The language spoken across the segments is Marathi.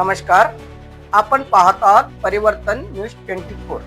नमस्कार. आपण पाहत आहात परिवर्तन न्यूज ट्वेंटी फोर.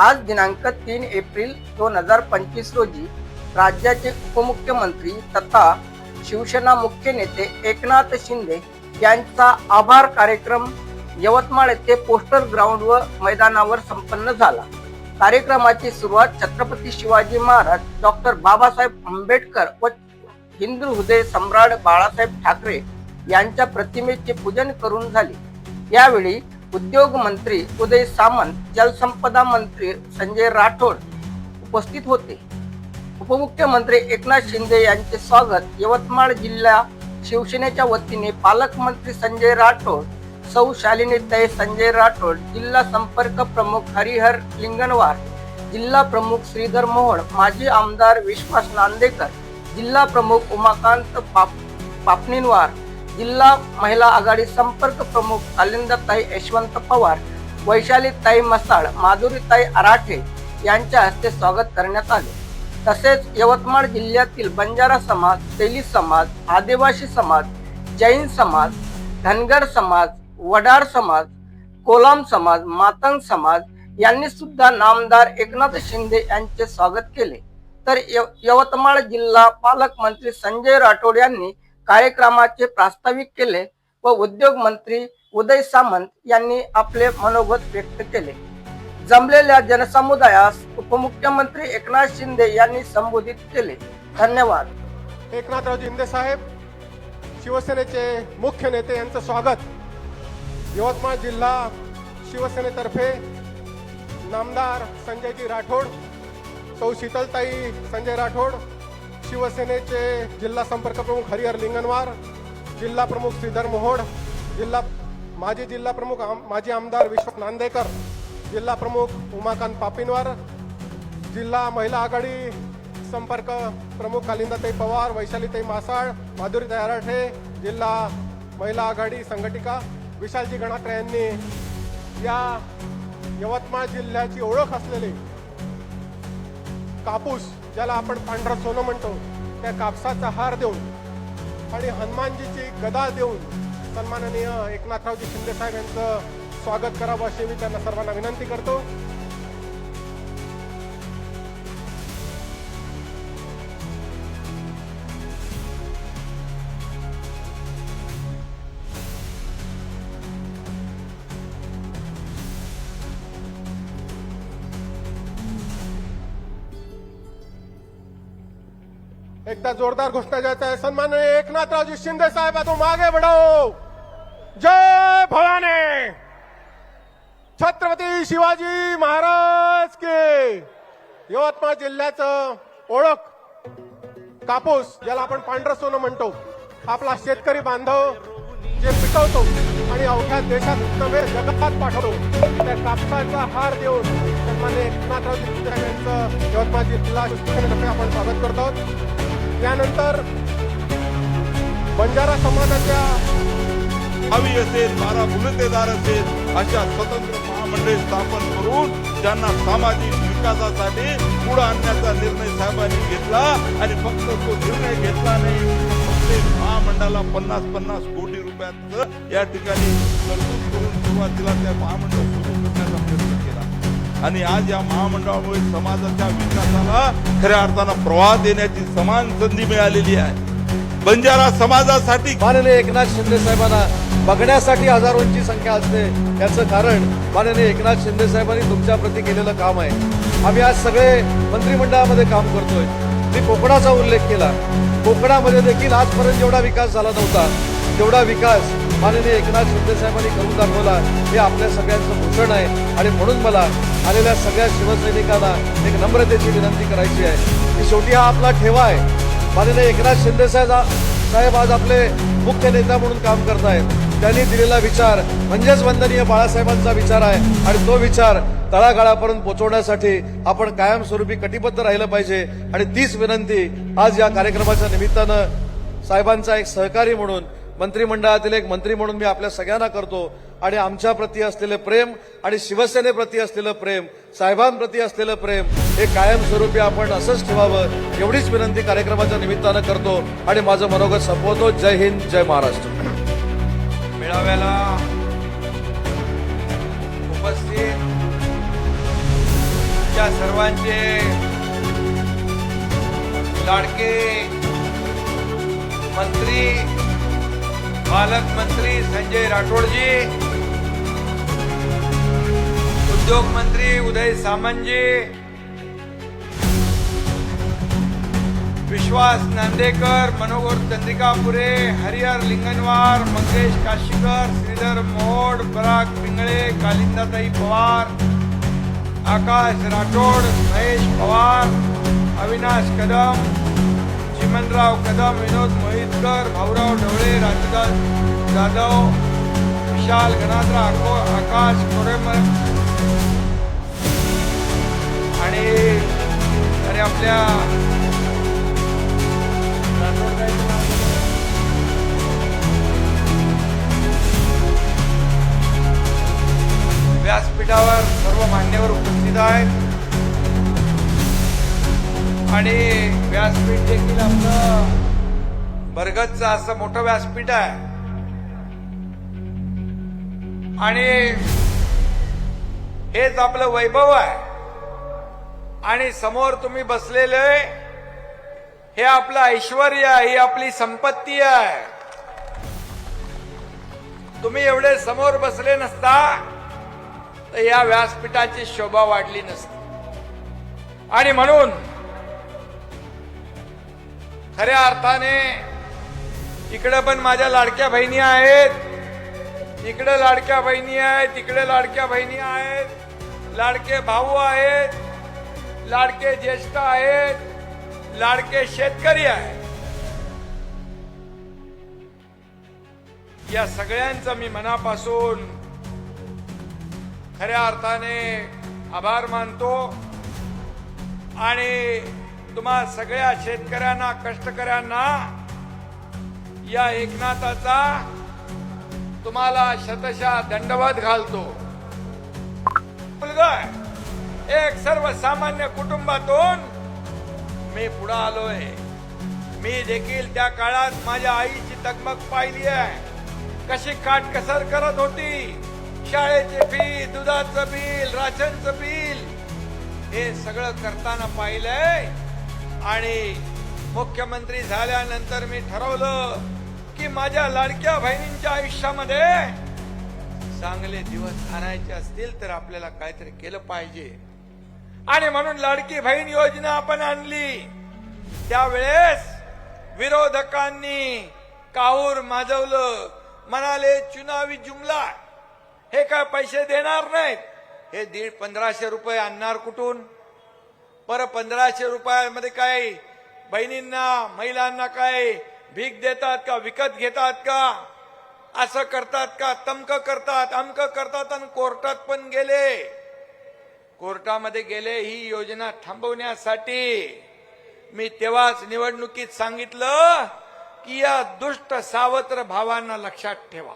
आज दिनांक तीन एप्रिल दोन हजार पंचवीस रोजी राज्याचे उपमुख्यमंत्री तथा शिवसेना मुख्य नेते एकनाथ शिंदे यांचा आभार कार्यक्रम यवतमाळ येथे पोस्टर ग्राउंड व मैदानावर संपन्न झाला. कार्यक्रमाची सुरुवात छत्रपती शिवाजी महाराज डॉक्टर बाबासाहेब आंबेडकर व हिंदू हृदय सम्राट बाळासाहेब ठाकरे यांच्या प्रतिमेचे पूजन करून झाले. यावेळी उद्योग मंत्री उदय सामंत जलसंपदा मंत्री संजय राठोड उपस्थित होते. उपमुख्यमंत्री एकनाथ शिंदे यांचे स्वागत यवतमाळ जिल्हा शिवसेनेच्या वतीने पालकमंत्री संजय राठोड सौ शालिनीताई संजय राठोड जिल्हा संपर्क प्रमुख हरिहर लिंगणवार जिल्हा प्रमुख श्रीधर मोहोळ माजी आमदार विश्वास नांदेकर जिल्हा प्रमुख उमाकांत पाप पापणीनवार जिल्हा महिला आघाडी संपर्क प्रमुख आलिंदाताई यशवंत पवार वैशालीताई मसाळ माधुरीताई आराठे यांच्या हस्ते स्वागत करण्यात आले. तसेच यवतमाळ जिल्ह्यातील बंजारा समाज तेली समाज आदिवासी समाज जैन समाज धनगर समाज वडार समाज कोलाम समाज मातंग समाज यांनी सुद्धा नामदार एकनाथ शिंदे यांचे स्वागत केले. तर यव- यवतमाळ जिल्हा पालकमंत्री संजय राठोड यांनी कार्यक्रमाचे प्रास्ताविक केले व उद्योग मंत्री उदय सामंत यांनी आपले मनोगत व्यक्त केले. जमलेल्या जनसमुदायास उपमुख्यमंत्री एकनाथ शिंदे यांनी संबोधित केले. धन्यवाद. एकनाथराव शिंदे साहेब शिवसेनेचे मुख्य नेते यांचं स्वागत. यवतमाळ जिल्हा शिवसेनेतर्फे नामदार संजयजी राठोड सौ शीतलताई संजय राठोड शिवसेनेचे जिल्हा संपर्क प्रमुख हरिहर लिंगणवार जिल्हा प्रमुख श्रीधर मोहोड जिल्हा माजी जिल्हा प्रमुख आम- माजी आमदार विश्व नांदेकर जिल्हा प्रमुख उमाकांत पापिनवार जिल्हा महिला आघाडी संपर्क प्रमुख कालिंदाताई पवार वैशालीताई मासाळ माधुरी आराठे जिल्हा महिला आघाडी संघटिका विशालजी गणाकरे यांनी या यवतमाळ जिल्ह्याची ओळख असलेले कापूस ज्याला आपण पांढरा सोनं म्हणतो त्या कापसाचा हार देऊन आणि हनुमानजीची गदा देऊन सन्माननीय एकनाथरावजी शिंदे साहेब यांचं स्वागत करावं अशी मी त्यांना सर्वांना विनंती करतो. एकदा जोरदार घोषणा द्यायचा आहे. सन्माननीय एकनाथरावजी शिंदे साहेब तुम मागे बढ़ो जय भवानी. छत्रपती शिवाजी महाराज के. यवतमाळ जिल्ह्याचं ओळख. कापूस ज्याला आपण पांढरं सोनं म्हणतो. आपला शेतकरी बांधव जे पिकवतो आणि अवघ्या देशात नव्हे जगात पाठवतो. त्या कापसाचा हार देऊन सन्मान्य एकनाथराव शिंदे साहेब यांचं यवतमाळ जिल्हा आपण स्वागत करतो. त्यानंतर बंजारा समाजाच्या हवी असेल बारा मुलतेदार असेल अशा स्वतंत्र महामंडळे स्थापन करून त्यांना सामाजिक विकासासाठी पुढे आणण्याचा निर्णय साहेबांनी घेतला आणि फक्त तो निर्णय घेतला नाही महामंडळाला पन्नास पन्नास कोटी रुपयांचं या ठिकाणी तरतूद करून सुरुवातीला त्या महामंडळ आणि आज या महामंडळामुळे समाजाच्या विकासाला खऱ्या अर्थानं प्रवाह देण्याची समान संधी मिळालेली आहे. बंजारा समाजासाठी माननीय एकनाथ शिंदे साहेबांना बघण्यासाठी हजारोंची संख्या असते याचं कारण माननीय एकनाथ शिंदे साहेबांनी तुमच्या प्रती केलेलं काम आहे. आम्ही आज सगळे मंत्रिमंडळामध्ये काम करतोय. मी कोकणाचा उल्लेख केला. कोकणामध्ये देखील आजपर्यंत जेवढा विकास झाला नव्हता तेवढा विकास माननीय एकनाथ शिंदे साहेबांनी करून दाखवला. हे आपल्या सगळ्यांचं भूषण आहे. आणि म्हणून मला आलेल्या सगळ्या शिवसैनिकांना एक नम्रतेची विनंती करायची आहे. की शेवटी हा आपला ठेवा आहे. माननीय एकनाथ शिंदेसाहेब साहेब आज आपले मुख्य नेता म्हणून काम करतायत त्यांनी दिलेला विचार म्हणजेच वंदनीय बाळासाहेबांचा विचार आहे. आणि तो विचार तळागाळापर्यंत पोहोचवण्यासाठी आपण कायमस्वरूपी कटिबद्ध राहिलं पाहिजे. आणि तीच विनंती आज या कार्यक्रमाच्या निमित्तानं साहेबांचा एक सहकारी म्हणून मंत्रिमंडळातील एक मंत्री म्हणून मी आपल्या सगळ्यांना करतो. आणि आमच्याप्रती असलेलं प्रेम आणि शिवसेनेप्रती असलेलं प्रेम साहेबांप्रती असलेलं प्रेम हे कायमस्वरूपी आपण असंच ठेवावं एवढीच विनंती कार्यक्रमाच्या निमित्तानं करतो आणि माझं मनोगत संपवतो. जय हिंद जय महाराष्ट्र. मेळाव्याला उपस्थित त्या सर्वांचे लाडके मंत्री पालकमंत्री संजय राठोडजी उद्योग मंत्री उदय सामंतजी विश्वास नांदेकर मनोहर चंद्रिकापुरे हरिहर लिंगनवार मंगेश काशीकर श्रीधर मोड पराग पिंगळे कालिंदाताई पवार आकाश राठोड महेश पवार अविनाश कदम चिमनराव कदम विनोद मोहितकर भाऊराव ढवळे राजदास जाधव विशाल गणात्रा आको आकाश कोरेमल आणि अरे आपल्या व्यासपीठावर सर्व मान्यवर उपस्थित आहेत. आणि व्यासपीठ देखील आपलं बरगतचं असं मोठं व्यासपीठ आहे. आणि हेच आपलं वैभव आहे. आणि समोर तुम्ही बसलेले हे आपलं ऐश्वर आहे ही आपली संपत्ती आहे. तुम्ही एवढे समोर बसले नसता तर या व्यासपीठाची शोभा वाढली नसती. आणि म्हणून खऱ्या अर्थाने इकडे पण माझ्या लाडक्या बहिणी आहेत. इकडे लाडक्या बहिणी आहेत तिकडे लाडक्या बहिणी आहेत. लाडके भाऊ आहेत. लाडके ज्येष्ठ आहेत लाडके शेतकरी आहेत. या सगळ्यांचं मी मनापासून खऱ्या अर्थाने आभार मानतो आणि तुम्हा सगळ्या शेतकऱ्यांना कष्टकऱ्यांना या एकनाथाचा तुम्हाला शतशा दंडवत घालतो. एक सर्वसामान्य कुटुंबातून मी पुढे आलोय. मी देखील त्या काळात माझ्या आईची तगमग पाहिली आहे. कशी काटकसर करत होती. शाळेचे फी दुधाचं बिल राशनचं बिल हे सगळं करताना पाहिलंय. आणि मुख्यमंत्री झाल्यानंतर मी ठरवलं की माझ्या लाडक्या बहिणींच्या आयुष्यामध्ये चांगले दिवस आणायचे असतील तर आपल्याला काहीतरी केलं पाहिजे. आणि म्हणून लाडकी बहीण योजना आपण आणली. त्यावेळेस विरोधकांनी काहूर माजवलं. म्हणाले चुनावी जुमला. हे काय पैसे देणार नाहीत? हे दीड पंधराशे रुपये आणणार कुठून? पर पंधराशे रुपयामध्ये काय? बहिणींना महिलांना काय? भीक देतात का? विकत घेतात का? असं करतात का? तमक करतात अमक करतात आणि कोर्टात पण गेले. कोर्टामध्ये गेले ही योजना थांबवण्यासाठी मी तेव्हाच निवडणुकीत सांगितलं की या दुष्ट सावत्र भावांना लक्षात ठेवा.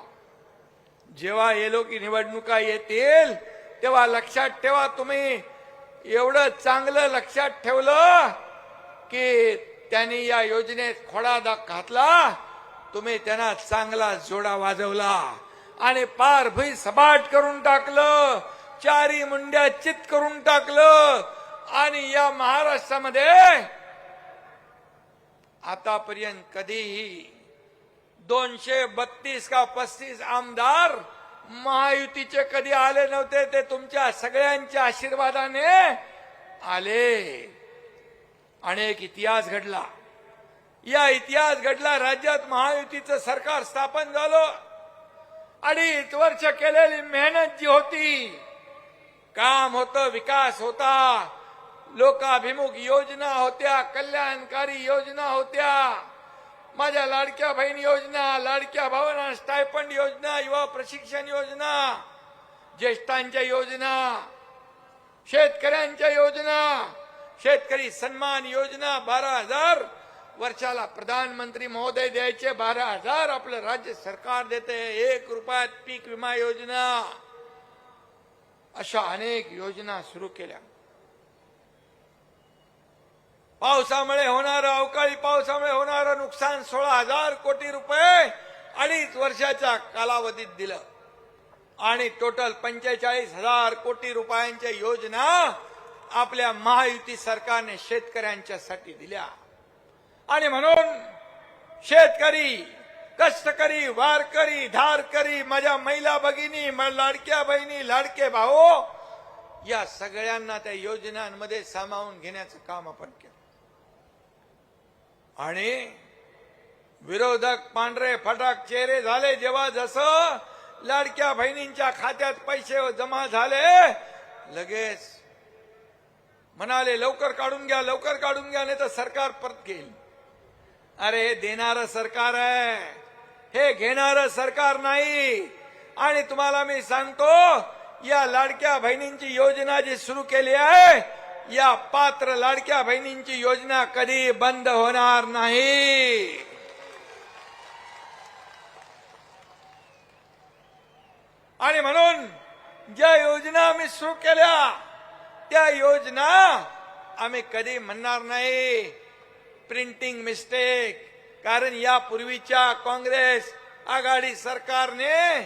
जेव्हा हे लोक निवडणुका येतील तेव्हा लक्षात ठेवा तुम्ही. एवढं चांगलं लक्षात ठेवलं की त्यांनी या योजनेत खोडा दाग घातला. तुम्ही त्यांना चांगला जोडा वाजवला आणि पार भुई सपाट करून टाकलं. चारी मुंड्या चित करून टाकलं. आणि या महाराष्ट्रामध्ये आतापर्यंत कधीही दोनशे बत्तीस का पस्तीस आमदार महायुतीचे कधी आले नव्हते ते तुमच्या सगळ्यांच्या आशीर्वादाने आले. आणि एक इतिहास घडला. या इतिहास घडला राज्यात महायुतीचं सरकार स्थापन झालं. अडीच वर्ष केलेली मेहनत जी होती काम होतं विकास होता. लोकाभिमुख योजना होत्या कल्याणकारी योजना होत्या. माझ्या लाडक्या बहीण योजना लाडक्या भावना स्टायफंड योजना युवा प्रशिक्षण योजना ज्येष्ठांच्या योजना शेतकऱ्यांच्या योजना शेतकरी सन्मान योजना बारा हजार वर्षाला प्रधानमंत्री महोदय द्यायचे बारा हजार आपलं राज्य सरकार देते एक रुपयात पीक विमा योजना. अशा अनेक योजना सुरू केल्या. पावसामुळे होणार अवकाळी पावसामुळे होणारं नुकसान सोळा हजार कोटी रुपये अडीच वर्षाच्या कालावधीत दिलं. आणि टोटल पंचेचाळीस हजार कोटी रुपयांच्या योजना आपल्या महायुती सरकारने शेतकऱ्यांच्यासाठी दिल्या. आणि म्हणून शेतकरी कष्टकरी वारकरी धारकरी माझ्या महिला भगिनी लाडक्या बहिणी लाडके भाऊ या सगळ्यांना त्या योजनांमध्ये सामावून घेण्याचं काम आपण केलं. आणि विरोधक पांढरे फटाक चेहरे झाले जेव्हा जसं लाडक्या बहिणींच्या खात्यात पैसे जमा झाले लगेच म्हणाले लवकर काढून घ्या लवकर काढून घ्या नाही तर सरकार परत घेईल. अरे हे सरकार आहे. हे घेणार सरकार नाही. आणि तुम्हाला मी सांगतो या लाडक्या बहिणींची योजना जी सुरू केली आहे या पात्र लाडक्या बहिणींची योजना कधी बंद होणार नाही. आणि म्हणून ज्या योजना आम्ही सुरू केल्या त्या योजना आम्ही कधी म्हणणार नाही. प्रिंटिंग मिस्टेक कारण यापूर्वीच्या काँग्रेस आघाडी सरकारने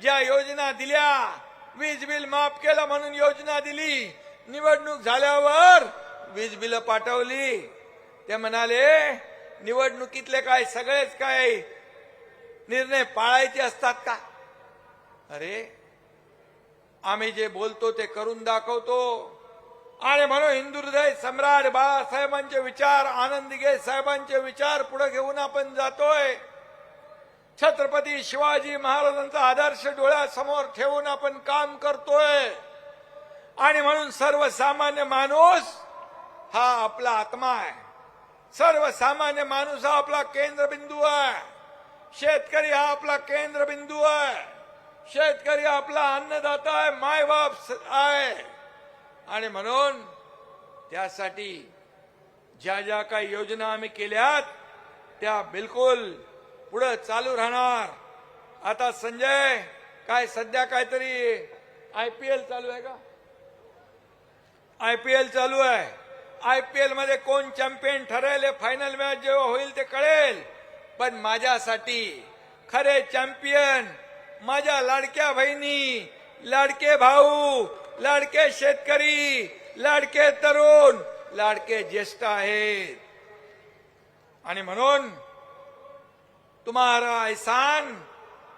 ज्या योजना दिल्या वीज बिल माफ केलं म्हणून योजना दिली निवडणूक झाल्यावर वीज बिल पाठवली. ते म्हणाले निवडणुकीतले काय सगळेच काय निर्णय पाळायचे असतात का? अरे आम्ही जे बोलतो ते करून दाखवतो. आणि म्हणून हिंदू हृदय सम्राट बाळासाहेबांचे विचार आनंदगे साहेबांचे विचार पुढे घेऊन आपण जातोय. छत्रपती शिवाजी महाराजांचा आदर्श डोळ्यासमोर ठेवून आपण काम करतोय. आणि म्हणून सर्वसामान्य माणूस हा आपला आत्मा आहे. सर्वसामान्य माणूस हा आपला केंद्रबिंदू आहे. शेतकरी हा आपला केंद्रबिंदू आहे. शेतकरी आपला अन्नदाता आहे मायबाप स- आहे. आणि म्हणून त्यासाठी ज्या ज्या काही योजना आम्ही केल्यात त्या बिलकुल पुढे चालू राहणार. आता संजय काय सध्या काहीतरी आय पी एल चालू आहे का? आय पी एल चालू आहे. आय पी एलमध्ये कोण चॅम्पियन ठरेल फायनल मॅच जेव्हा होईल ते कळेल. पण माझ्यासाठी खरे चॅम्पियन माझ्या लाडक्या बहिणी लाडके भाऊ लाडके शेतकरी, लाडके तरुण, लाडके ज्येष्ठ म्हणून तुम्हारा एहसान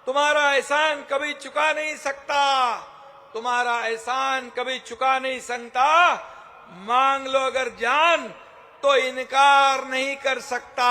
तुम्हारा एहसान कभी चुका नहीं सकता. तुम्हारा एहसान कभी चुका नहीं सकता. मांग लो अगर जान तो इनकार नहीं कर सकता.